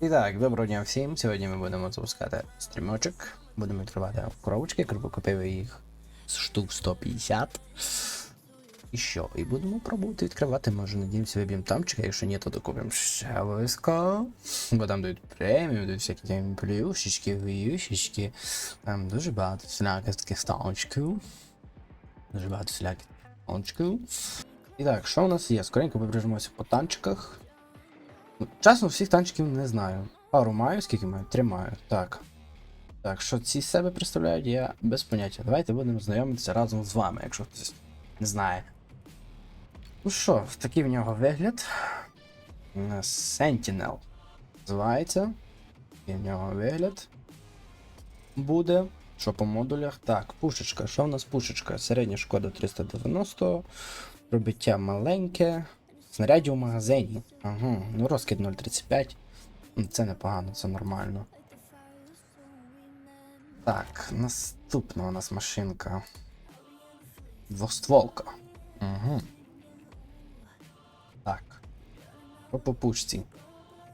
І так, доброго дня всім. Сьогодні ми будемо запускати стрімочок. Будемо відкривати коробочки, купив їх штук 150. І що? І будемо пробувати відкривати. Може, надіємося, виб'ємо тамчика, якщо ні, то докупимо ще обов'язково. Бо там дають премію, дають всякі там плюшечки, віюшечки. Там дуже багато всіляких таких станочків. Дуже багато всіляких станочків. І так, що у нас є? Скоренько побіжимося по танчиках. Чесно, всіх танчиків не знаю. Пару маю, скільки маю? Три маю. Так. Так, що ці себе представляють, я без поняття. Давайте будемо знайомитися разом з вами, якщо хтось не знає. Ну що, такий в нього вигляд. У Sentinel називається. Такий в нього вигляд. Буде. Що по модулях? Так, пушечка. Що в нас пушечка? Середня шкода 390, пробиття маленьке. Снарядів в магазині. Ага, ну розкид 0.35. Ну, Це непогано, це нормально. Так, наступна у нас машинка. Двостволка. Угу. Так. По попучці.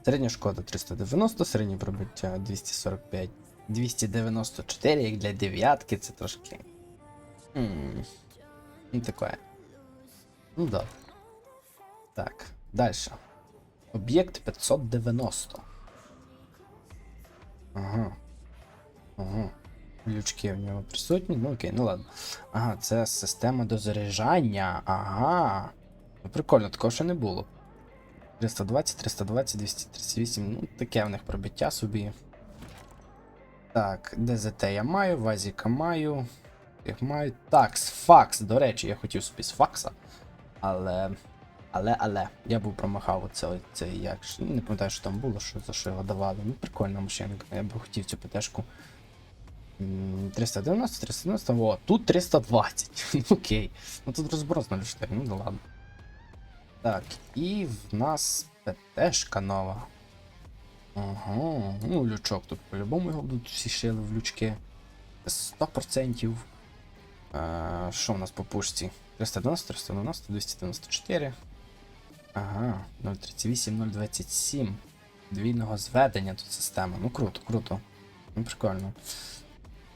Середня шкода 390, середнє пробиття 245. 294, як для дев'ятки, це трошки. М, Ну, таке. Ну да. Так, далі. Об'єкт 590. Ага. Ага. Лючки в нього присутні. Ну окей, ну ладно. Ага, це система дозаряджання. Ага. Ну, прикольно, такого ще не було. 320, 320, 238. Ну, таке в них пробиття собі. Так, ДЗТ я маю, Вазіка маю. Їх маю. Так, з факс. До речі, я хотів собі з факса. Але. Але, але, я був промахав оце, це як. Не пам'ятаю, що там було, що за що його давали. Ну, прикольна машинка. Я би хотів цю ПТшку. М, 390, 390, о, тут 320. Ну, Окей. Ну тут розброс 0,4, ну да ладно. Так, і в нас ПТшка нова. Ага, ну лючок тут по-любому його будуть всі шили в лючки. 100%. Е, Що в нас по пушці? 390, 390, 294. Ага, 038, 027. Двійного зведення тут система. Ну круто, круто. Ну прикольно.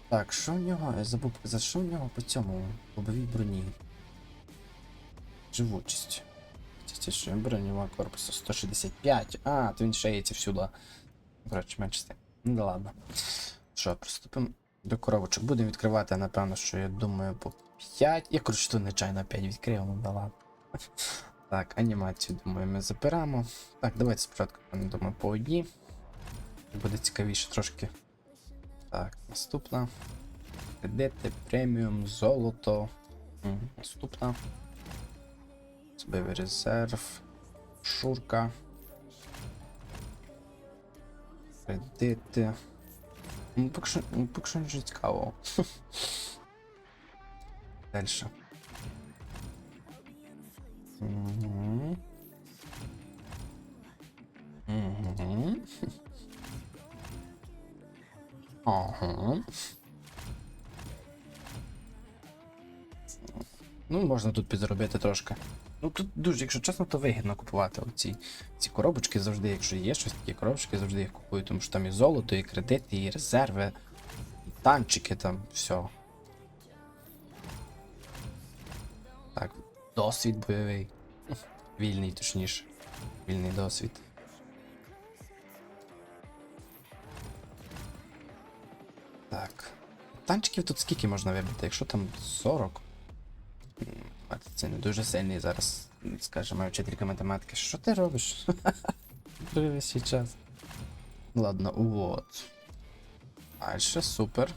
Так, що в нього? Я забув показати, що в нього по цьому лобовій броні. Живучість. Що бронювання корпусу 165. А, то він шеється всюди. Коротше, менше. Ну да ладно. Що, приступимо до коробочок. Будемо відкривати, напевно, що я думаю, по 5. Я коротше тут нечайно 5 відкрив, ну да ладно. Так, анімацію, думаю, ми заберемо. Так, давайте спочатку, думаю, по одній. Буде цікавіше трошки. Так, наступна. Кредити, преміум, золото. Наступна. Збивий резерв. Шурка. Кредити. Ну, поки що, ну, нічого цікавого. Дальше. Ну, можна тут підзаробити трошки. Ну тут дуже, якщо чесно, то вигідно купувати оці ці коробочки завжди, якщо є щось такі коробочки, завжди їх купую, тому що там і золото, і кредити, і резерви, і танчики там, все. Досвід бойовий. Вільний, точніше. Вільний досвід. Так. Танчиків тут скільки можна вибити? Якщо там 40. Це не дуже сильний зараз, скаже моя вчителька математики. Що ти робиш? Свій час. Ладно, вот. Дальше, супер.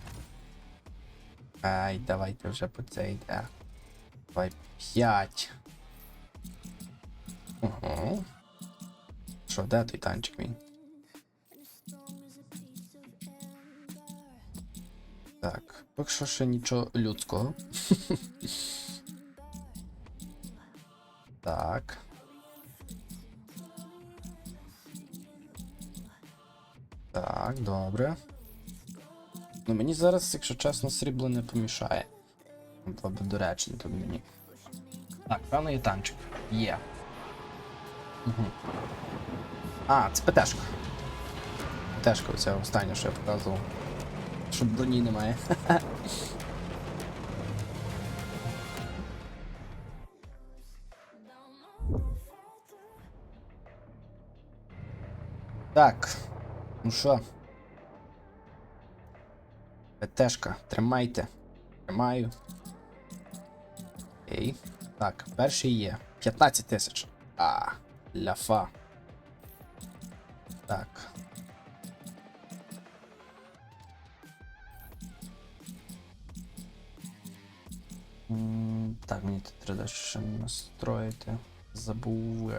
Ай, давайте вже по це йде. Давай 5. Ого. Що, де той танчик мій? Так, поки що ще нічого людського. так. Так, добре. Ну мені зараз, якщо чесно, срібло не помішає. Було б доречненько мені. Так, певно є танчик. Є. Угу. А, це ПТшка. ПТшка оця остання, що я показував. Щоб броні немає. Так. Ну що? ПТшка, тримайте. Тримаю. Окей. Так, перший є. 15 тисяч. А, ляфа. Так. Так, мені тут треба ще настроїти. Забув.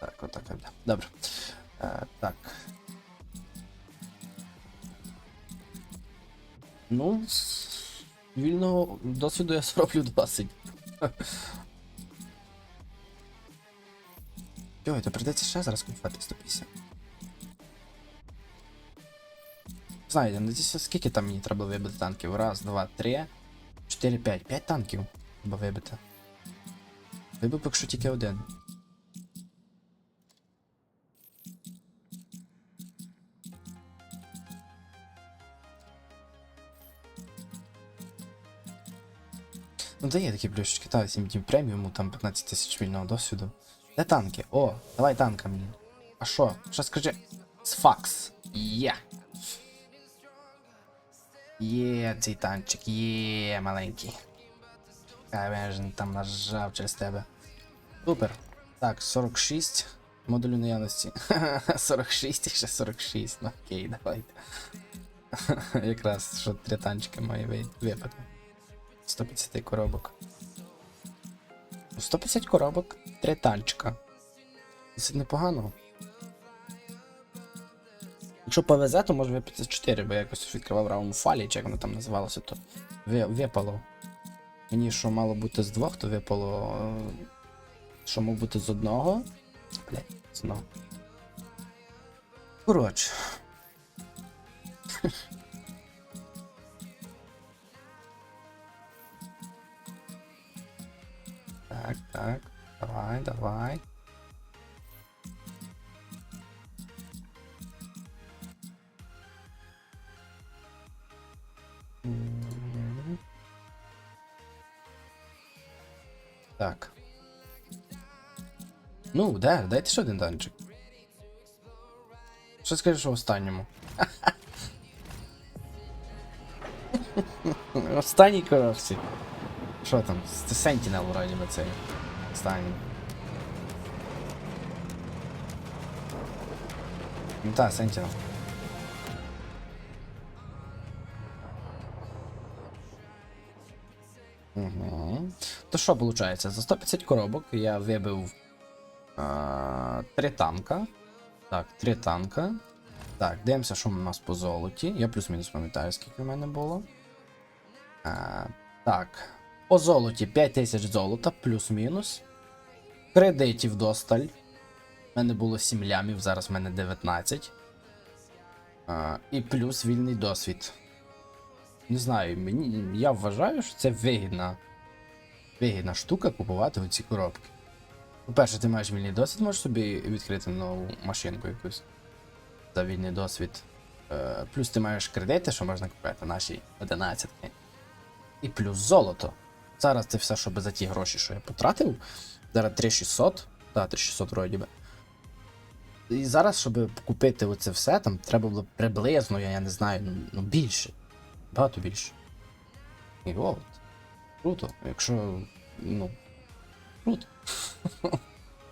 Так, отак. Добре. Е, так. Ну, з вільного досвіду я зроблю 20. Йой, то прийдеться ще зараз купувати 150. Знаєте, надіюся, скільки там мені треба вибити танків? Раз, два, три, чотири, п'ять. П'ять танків треба вибити. Вибив поки що тільки один. Ну да є такі плюшечки, та 7 днів преміуму, там 15 тисяч вільного досвіду. Де танки? О, давай танка мені. А що? Що скажи? Сфакс. Є. Є цей танчик, є маленький. Хай він там нажав через тебе. Супер. Так, 46. Модулю наявності. 46 і ще 46. Ну окей, давайте. Якраз що три танчики вий- випити. 150 коробок. 150 коробок, три танчика. Досить непогано. Якщо повезе, то може випити 4, бо я якось відкривав раум фалі, чи як воно там називалося, то випало. Мені що мало бути з двох, то випало. е, Що мав бути з одного. Блять, знову. Коротше. Так, так. Давай, давай. Так. Ну, де, дайте ще один танчик. Що скажеш в останньому? Останній коробці. Що там? Це Sentinel вроді би цей. Останній. Ну так, Sentinel. Угу. То що виходить? За 150 коробок я вибив а, танка. Так, три танка. Так, дивимося, що у нас по золоті. Я плюс-мінус пам'ятаю, скільки в мене було. А, так. По золоті 5000 золота, плюс-мінус. Кредитів досталь. У мене було 7 лямів, зараз в мене 19. А, і плюс вільний досвід. Не знаю, мені, я вважаю, що це вигідна, вигідна штука купувати оці коробки. По-перше, ти маєш вільний досвід, можеш собі відкрити нову машинку якусь за вільний досвід. Е, плюс ти маєш кредити, що можна купити наші 11. І плюс золото. Зараз це все, щоб за ті гроші, що я потратив. Зараз 3600. Так, 3600 вроді би. І зараз, щоб купити оце все, там треба було приблизно, я, я не знаю, ну, ну більше. Багато більше. І от. Круто. Якщо. Ну. Круто.